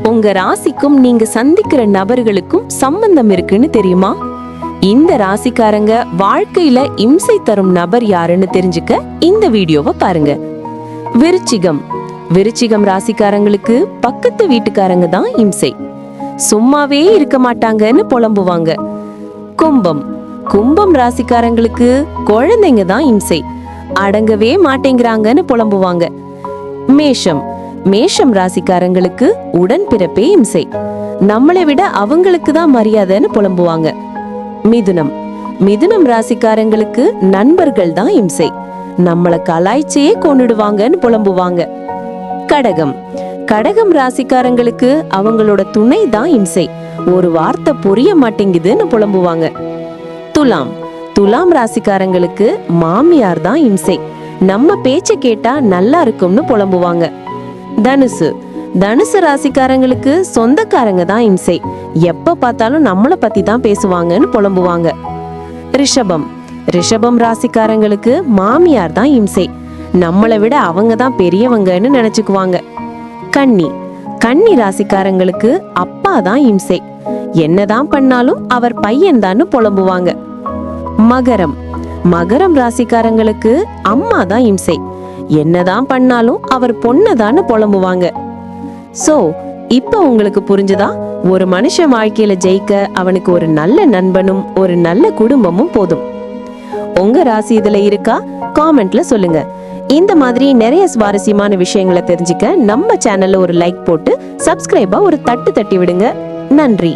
உங்க ராசிக்கும் நீங்க சந்திக்கிற நபர்களுக்கும் சம்பந்தம் இருக்குன்னு தெரியுமா? இந்த ராசிக்காரங்க வாழ்க்கையில இம்சை தரும் நபர் யாருன்னு தெரிஞ்சுக்க இந்த வீடியோவை பாருங்க. விருச்சிகம். விருச்சிகம் ராசிக்காரங்களுக்கு பக்கத்து வீட்டுக்காரங்க தான் இம்சை. சும்மாவே இருக்க மாட்டாங்கன்னு புலம்புவாங்க. கும்பம். கும்பம் ராசிக்காரங்களுக்கு குழந்தைங்க தான் இம்சை. அடங்கவே மாட்டேங்கிறாங்கன்னு புலம்புவாங்க. மேஷம். மேஷம் ராசிக்காரங்களுக்கு உடன்பிறப்பே இம்சை. நம்மளை விட அவங்களுக்கு தான் மரியாதைன்னு புலம்புவாங்க. மிதுனம். மிதுனம் ராசிக்காரங்களுக்கு நண்பர்கள் தான் இம்சை. நம்மள கலாய்ச்சியே கொண்டுடுவாங்கன்னு புலம்புவாங்க. கடகம். கடகம் ராசிக்காரங்களுக்கு அவங்களோட துணை தான் இம்சை. ஒரு வார்த்தை புரிய மாட்டேங்குதுன்னு புலம்புவாங்க. துலாம். துலாம் ராசிக்காரங்களுக்கு மாமியார் தான் இம்சை. நம்ம பேச்சை கேட்டா நல்லா இருக்கும்னு புலம்புவாங்க. தனுசு. தனுசு ராசிக்காரங்களுக்கு சொந்தக்காரங்க தான் இம்சை. எப்ப பார்த்தாலும் நம்மளை பத்தி தான் பேசுவாங்கன்னு புலம்புவாங்க. ரிஷபம். ரிஷபம் ராசிக்காரங்களுக்கு மாமியார் தான் இம்சை. நம்மளை விட அவங்க தான் பெரியவங்கன்னு நினைச்சுக்குவாங்க. கன்னி. கன்னி ராசிக்காரங்களுக்கு அப்பா தான் இம்சை. என்னதான் பண்ணாலும் அவர் பையன் புலம்புவாங்க. மகரம். மகரம் ராசிக்காரங்களுக்கு அம்மா தான் இம்சை. என்னதான் பண்ணாலும் அவர் பொண்ணதான்னு புலம்புவாங்க. சோ இப்போ உங்களுக்கு புரிஞ்சுதா? ஒரு மனுஷன் வாழ்க்கையில ஜெயிக்க அவனுக்கு ஒரு நல்ல நண்பனும் ஒரு நல்ல குடும்பமும் போதும். உங்க ராசி இதுல இருக்கா? காமெண்ட்ல சொல்லுங்க. இந்த மாதிரி நிறைய சுவாரஸ்யமான விஷயங்களை தெரிஞ்சுக்க நம்ம சேனல்ல ஒரு லைக் போட்டு சப்ஸ்கிரைபா ஒரு தட்டு தட்டி விடுங்க. நன்றி.